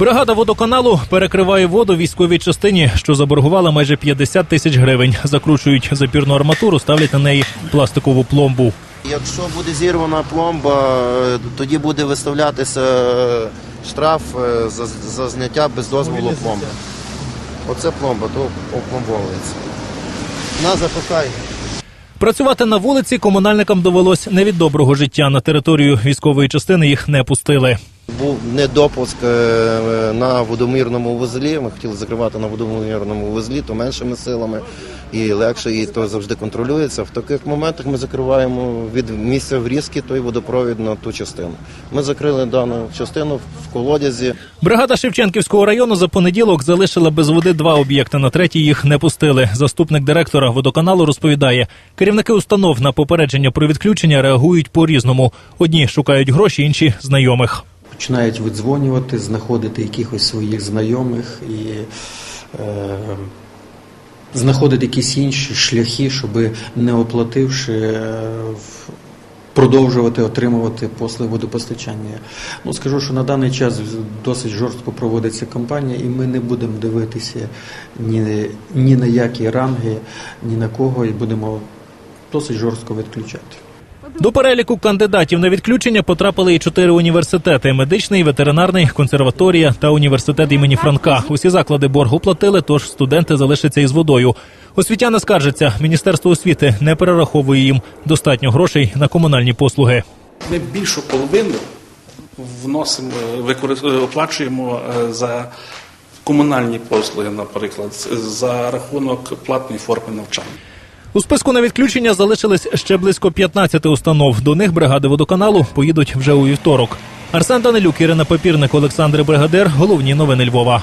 Бригада водоканалу перекриває воду військовій частині, що заборгувала майже 50 тисяч гривень. Закручують запірну арматуру, ставлять на неї пластикову пломбу. Якщо буде зірвана пломба, е, тоді буде виставлятися е, штраф е, за, за зняття без дозволу пломби. Оце пломба, то опломбовується. На, запускай. Працювати на вулиці комунальникам довелось не від доброго життя. На територію військової частини їх не пустили. Був недопуск е, на водомірному вузлі. Ми хотіли закривати на водомірному вузлі, то меншими силами і легше, і то завжди контролюється. В таких моментах ми закриваємо від місця врізки той водопровід на ту частину. Ми закрили дану частину в колодязі. Бригада Шевченківського району за понеділок залишила без води два об'єкти. На третій їх не пустили. Заступник директора водоканалу розповідає, керівники установ на попередження про відключення реагують по різному. Одні шукають гроші, інші знайомих. Починають видзвонювати, знаходити якихось своїх знайомих і е, знаходити якісь інші шляхи, щоб не оплативши. е, Продовжувати отримувати послуги водопостачання. Ну скажу, що на даний час досить жорстко проводиться кампанія, і ми не будемо дивитися ні, ні на які ранги, ні на кого, і будемо досить жорстко відключати. До переліку кандидатів на відключення потрапили і чотири університети: медичний, ветеринарний, консерваторія та університет імені Франка. Усі заклади борг оплатили, тож студенти залишаться із водою. Освітяни скаржаться, міністерство освіти не перераховує їм достатньо грошей на комунальні послуги. Ми більшу половину вносимо, е, оплачуємо е, за комунальні послуги, наприклад, за рахунок платної форми навчання. У списку на відключення залишились ще близько 15 установ. До них бригади водоканалу поїдуть вже у вівторок. Арсен Данилюк, Ірина Папірник, Олександр Бригадир. Головні новини Львова.